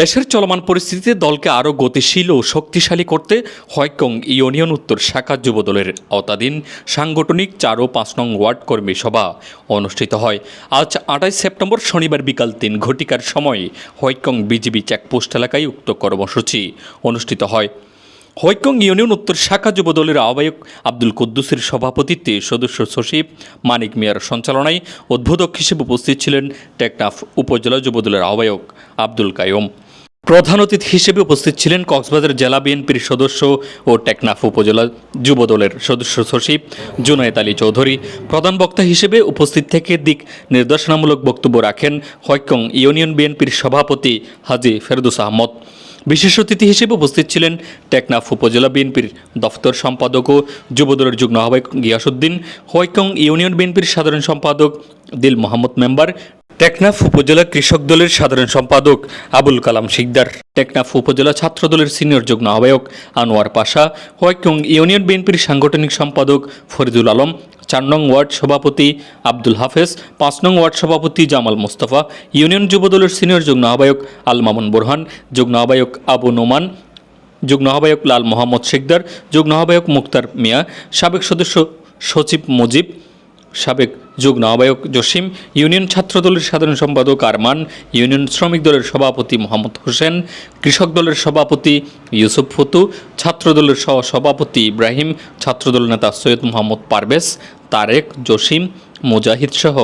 দেশের চলমান পরিস্থিতিতে দলকে আরও গতিশীল ও শক্তিশালী করতে হয়কং ইউনিয়ন উত্তর শাখা যুবদলের আওতাধীন সাংগঠনিক চার ও পাঁচ নং ওয়ার্ড কর্মী সভা অনুষ্ঠিত হয়। আজ আঠাইশ সেপ্টেম্বর শনিবার বিকাল তিন ঘটিকার সময় হয়কং বিজিবি চেকপোস্ট এলাকায় উক্ত কর্মসূচি অনুষ্ঠিত হয়। হৈকং ইউনিয়ন উত্তর শাখা যুবদলের আহ্বায়ক আব্দুল কুদ্দুসের সভাপতিত্বে সদস্য সচিব মানিক মিয়ার সঞ্চালনায় উদ্বোধক হিসেবে উপস্থিত ছিলেন টেকনাফ উপজেলা যুবদলের আহ্বায়ক আব্দুল কায়ুম প্রধান অতিথি হিসেবে উপস্থিত ছিলেন কক্সবাজার জেলা বিএনপির সদস্য ও টেকনাফ উপজেলা যুবদলের সদস্য সচিব জুনায়েত আলী চৌধুরী। প্রধান বক্তা হিসেবে উপস্থিত থেকে দিক নির্দেশনামূলক বক্তব্য রাখেন হৈকং ইউনিয়ন বিএনপির সভাপতি হাজি ফেরদুস আহমদ। বিশেষ অতিথি হিসেবে উপস্থিত ছিলেন টেকনাফ উপজেলা বিএনপির দফতর সম্পাদক ও যুবদলের যুগ্ম আহ্বায়ক গিয়াসুদ্দিন হৈকং ইউনিয়ন বিএনপির সাধারণ সম্পাদক দিল মোহাম্মদ মেম্বার টেকনাফ উপজেলা কৃষক দলের সাধারণ সম্পাদক আবুল কালাম শিকদার, টেকনাফ উপজেলা ছাত্র দলের সিনিয়র যুগ্ম আহ্বায়ক আনোয়ার পাশা হৈকং ইউনিয়ন বিএনপির সাংগঠনিক সম্পাদক ফরিদুল আলম, চার নং ওয়ার্ড সভাপতি আব্দুল হাফেজ, পাঁচ নং ওয়ার্ড সভাপতি জামাল মোস্তফা, ইউনিয়ন যুবদলের সিনিয়র যুগ্ম আহ্বায়ক আল মামুন বোরহান, যুগ্ম আহ্বায়ক আবু নোমান, যুগ্ম আহ্বায়ক লাল মোহাম্মদ শেখদার যুগ্ম আহ্বায়ক মুক্তার মিয়া, সাবেক সদস্য সচিব মুজিব সাবেক যুগ্ম আহ্বায়ক জসিম, ইউনিয়ন ছাত্র দলের সাধারণ সম্পাদক আরমান, ইউনিয়ন শ্রমিক দলের সভাপতি মোহাম্মদ হোসেন, কৃষক দলের সভাপতি ইউসুফ ফতু ছাত্র দলের সহ সভাপতি ইব্রাহিম, ছাত্রদল নেতা সৈয়দ মোহাম্মদ পারভেজ, তারেক, জসিম, মুজাহিদ সহ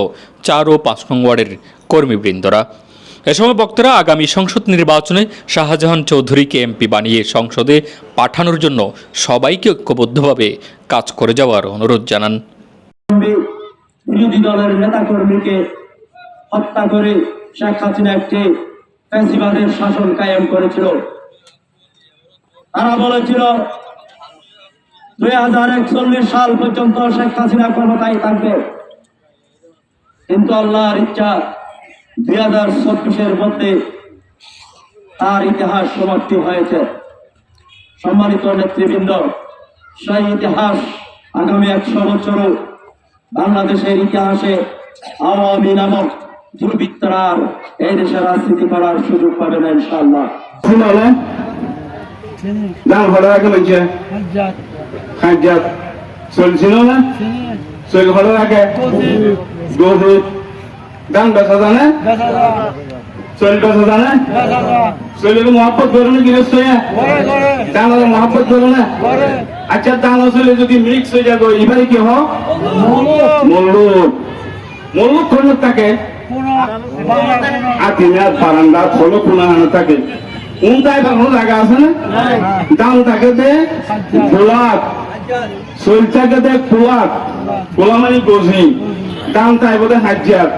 চার ও পাঁচ নং ওয়ার্ডের কর্মীবৃন্দরা। এ সময় বক্তারা আগামী সংসদ নির্বাচনে শাহজাহান চৌধুরীকে এমপি বানিয়ে সংসদে পাঠানোর জন্য সবাইকে ঐক্যবদ্ধভাবে কাজ করে যাওয়ার অনুরোধ জানান। বিরোধী দলের নেতা কর্মীকে হত্যা করে শেখ হাসিনা একটি ফ্যাসিবাদের শাসন কায়েম করেছিল। তারা বলেছিল, দুই হাজার একচল্লিশ সাল পর্যন্ত শেখ হাসিনা ক্ষমতায় থাকবে। কিন্তু আল্লাহর ইচ্ছা, দুই হাজার চব্বিশের মধ্যে তার ইতিহাস সমাপ্তি হয়েছে। সম্মানিত নেতৃবৃন্দ, সেই ইতিহাস আগামী একশো বছরও বাংলাদেশের ইতিহাসে আওয়ামী নামক দুর্বৃত্তরা এই দেশে রাজনীতি করার সুযোগ পাবে না ইনশাল্লাহ দাম ভালো রাখে বলছে চলছিল না চল ভালো রাখে দাম বেচা জানে। চল বেচা জানে? চলিকে মহাব্বত করো না গৃহস্থ দাঁড়ালে মহাব্বত করো না। আচ্ছা দাঁড়া চলে যদি মিক্স হয়ে যাব এবারে কি হোক মল্লুক মল্লুক কোন থাকে? আতিনার বারান্দা খোলো, কোনা হানা থাকে। উনটাই কোনো জায়গা আছে না? দাম থাকে দে গোলাপ। শৈল থাকে দে কুয়াক গোলামানি গজি। দাম তাই বোধ হাজার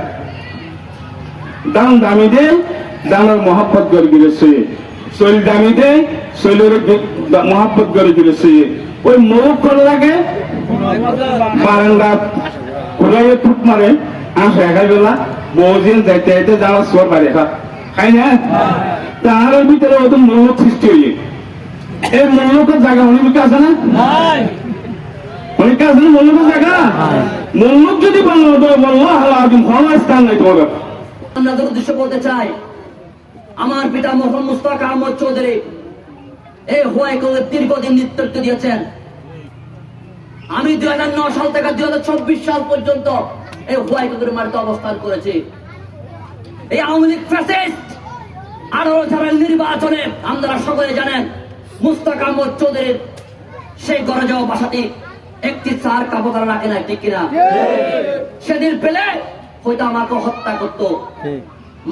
দাম দামি দে দামের মহাব্বত করে গিয়েছে শৈল দামি দে শৈলের মহাব্বত করে গিয়েছে ওই মুখ করে লাগে? বারান্দা কোথায় ফুট মারে। আসে একাই বেলা। বহুদিন যাইতে যাইতে যাওয়া সোয়ার বাড়ি খা খাই না? তার ভিতরে অত মূল্য সৃষ্টি হয়ে এই মূল্যকের জায়গা অনেক আছে না? অনেক আছে না মূল্যকের জায়গা? মূল্য যদি বলল তো বলল হালা আদিম হওয়া স্থান নাই তোমার আপনাদের উদ্দেশ্য বলতে চাই আমার পিতা মোহাম্মদ মুস্তাক আহমদ চৌধুরী এই হোয়াই কলের দীর্ঘদিন নেতৃত্ব দিয়েছেন। আমি দুই হাজার নয় সাল থেকে দুই হাজার চব্বিশ সাল পর্যন্ত এই হোয়াই কলের মাটিতে অবস্থান করেছি। এই আওয়ামী লীগ ফ্যাসিস্ট আঠারো সালের নির্বাচনে আপনারা সকলে জানেন মুস্তাক আহমদ চৌধুরীর সেই গড়ে যাওয়া বাসাটি একটি চার কাপড় রাখে না ঠিক কিনা? সেদিন পেলে হয়তো আমাকে হত্যা করত।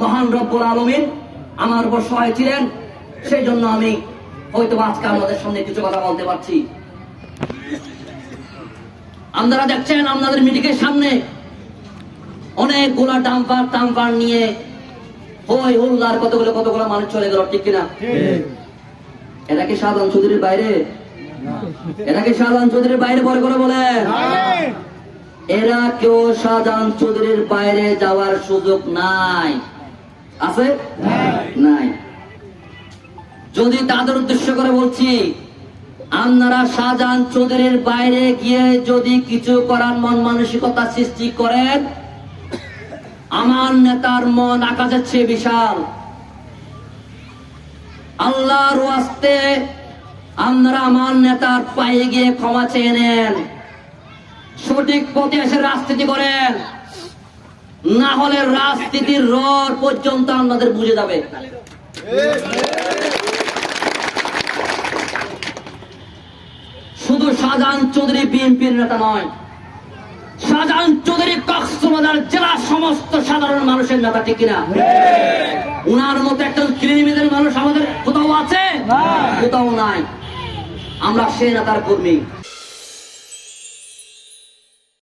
মহান রব্বুল আলমিন আমার উপর সহায় ছিলেন। সেই জন্য আমি হয়তো আজকে আপনাদের সামনে কিছু কথা বলতে পারছি। আপনারা দেখছেন আপনাদের মিটিংয়ের সামনে অনেকগুলা ডাম্পার টাম্পার নিয়ে হই হুল্লার কতগুলো কতগুলো মানুষ চলে গেল ঠিক কিনা? এটা কি সাধারণ চৌধুরীর বাইরে? এটা কি সাধারণ চৌধুরীর বাইরে পরে করে বলে? এরা কেউ শাহজাহান চৌধুরীর বাইরে যাওয়ার সুযোগ নাই। আছে? নাই। যদি তাদের উদ্দেশ্য করে বলছি, আপনারা শাহজাহান চৌধুরীর বাইরে গিয়ে যদি কিছু করার মন মানসিকতা সৃষ্টি করেন, আমার নেতার মন আকাশের চেয়ে বিশাল। আল্লাহর ওয়াস্তে আপনারা আমার নেতার পায়ে গিয়ে ক্ষমা চেয়ে নেন। সঠিক পথে এসে রাজনীতি করেন। না হলে রাজনীতির রড পর্যন্ত আপনাদের বুঝে যাবে। শুধু শাহজাহান চৌধুরী বিএনপির নেতা নয় শাহজাহান চৌধুরী কক্সবাজার জেলার সমস্ত সাধারণ মানুষের নেতা ঠিক কিনা? উনার মতো একজন ক্রিমিনাল মানুষ আমাদের কোথাও আছে? কোথাও নাই। আমরা সে নেতার কর্মী।